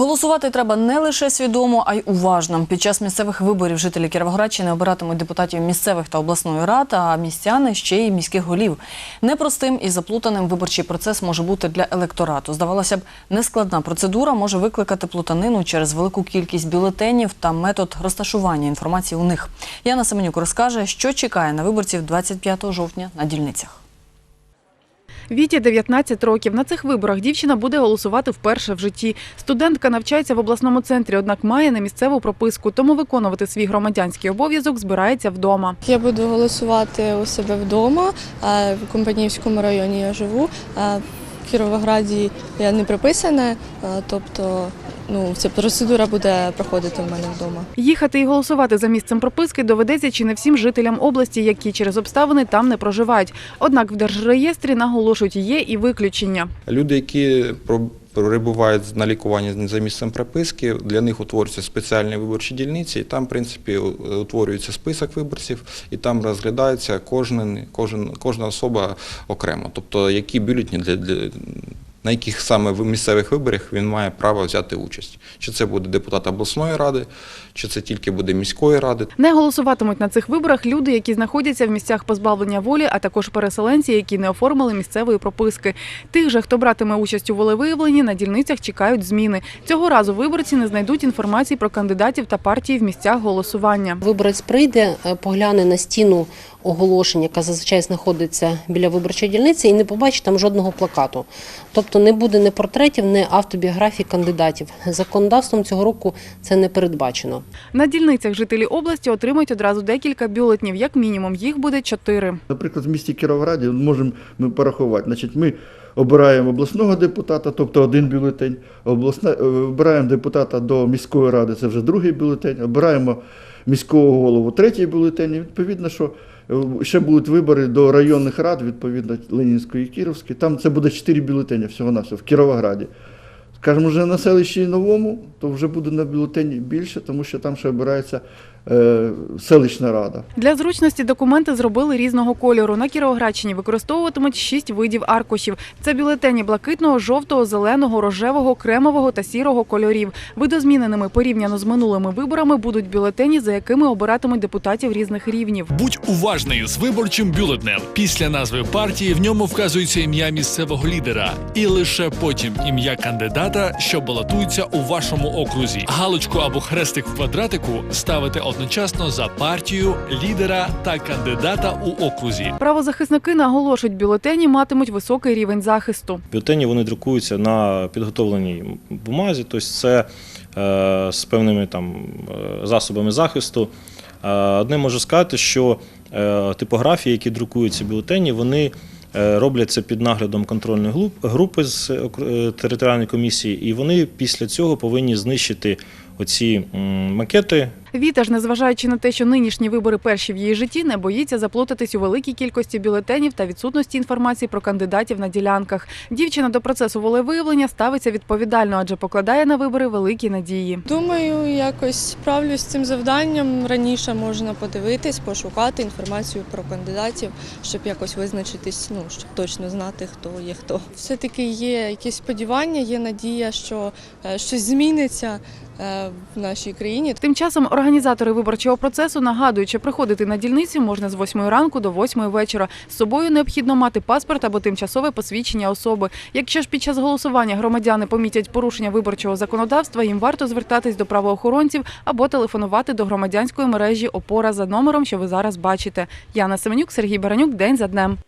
Голосувати треба не лише свідомо, а й уважно. Під час місцевих виборів жителі Кіровоградщини обиратимуть депутатів місцевих та обласної рад, а містяни ще й міських голів. Непростим і заплутаним виборчий процес може бути для електорату. Здавалося б, нескладна процедура може викликати плутанину через велику кількість бюлетенів та метод розташування інформації у них. Яна Семенюк розкаже, що чекає на виборців 25 жовтня на дільницях. Віті 19 років. На цих виборах дівчина буде голосувати вперше в житті. Студентка навчається в обласному центрі, однак має не місцеву прописку, тому виконувати свій громадянський обов'язок збирається вдома. Я буду голосувати у себе вдома. В Компанівському районі я живу. В Кіровограді я не приписана, тобто ну, ця процедура буде проходити в мене вдома. Їхати і голосувати за місцем прописки доведеться чи не всім жителям області, які через обставини там не проживають. Однак в держреєстрі наголошують, є і виключення. Люди, які про- перебувають на лікуванні за місцем прописки, для них утворюються спеціальні виборчі дільниці, і там, в принципі, утворюється список виборців, і там розглядається кожен, кожен, кожна особа окремо. Тобто, які бюлетні для, для на яких саме в- місцевих виборах він має право взяти участь. Чи це буде депутат обласної ради, чи це тільки буде міської ради. Не голосуватимуть на цих виборах люди, які знаходяться в місцях позбавлення волі, а також переселенці, які не оформили місцевої прописки. Тих же, хто братиме участь у волевиявленні, на дільницях чекають зміни. Цього разу виборці не знайдуть інформації про кандидатів та партії в місцях голосування. Виборець прийде, е, погляне на стіну оголошень, яка зазвичай знаходиться біля виборчої дільниці, і не побачить там жодного плакату. Тобто не буде ні портретів, ні автобіографій кандидатів. Законодавством цього року це не передбачено. На дільницях жителі області отримають одразу декілька бюлетнів. Як мінімум, їх буде чотири. Наприклад, в місті Кіровограді можемо ми порахувати. Значить, ми обираємо обласного депутата, тобто один бюлетень, обласна, е, обираємо депутата до міської ради, це вже другий бюлетень, обираємо міського голову, третій бюлетень. І відповідно, що ще будуть вибори до районних рад, відповідно, Ленінської і Кіровської. Там це буде 4 бюлетені всього на в Кіровограді. Скажемо, вже на селищі новому, то вже буде на бюлетені більше, тому що там ще обирається е, селищна рада. Для зручності документи зробили різного кольору. На Кіровоградщині використовуватимуть шість видів аркушів. Це бюлетені блакитного, жовтого, зеленого, рожевого, кремового та сірого кольорів. Видозміненими порівняно з минулими виборами будуть бюлетені, за якими обиратимуть депутатів різних рівнів. Будь уважною з виборчим бюлетнем. Після назви партії в ньому вказується ім'я місцевого лідера, і лише потім ім'я кандидата, що балотується у вашому окрузі. Галочку або хрестик в квадратику ставите одночасно за партію, лідера та кандидата у окрузі. Правозахисники наголошують, бюлетені матимуть високий рівень захисту. Бюлетені вони друкуються на підготовленій бумазі, тобто це е, з певними там е, засобами захисту. Е, Одне можу сказати, що е, типографії, які друкують ці бюлетені, вони роблять це під наглядом контрольної групи з територіальної комісії, і вони після цього повинні знищити оці макети Віта ж, незважаючи на те, що нинішні вибори перші в її житті, не боїться заплутатись у великій кількості бюлетенів та відсутності інформації про кандидатів на ділянках. Дівчина до процесу волевиявлення ставиться відповідально, адже покладає на вибори великі надії. Думаю, якось справлюсь з цим завданням. Раніше можна подивитись, пошукати інформацію про кандидатів, щоб якось визначитись, ну щоб точно знати, хто є хто. Все-таки є якісь сподівання, є надія, що е, щось зміниться в нашій країні. Тим часом організатори виборчого процесу нагадують, що приходити на дільниці можна з 8 ранку до 8 вечора. З собою необхідно мати паспорт або тимчасове посвідчення особи. Якщо ж під час голосування громадяни помітять порушення виборчого законодавства, їм варто звертатись до правоохоронців або телефонувати до громадянської мережі Опора за номером, що ви зараз бачите. Яна Семенюк, Сергій Баранюк, день за днем.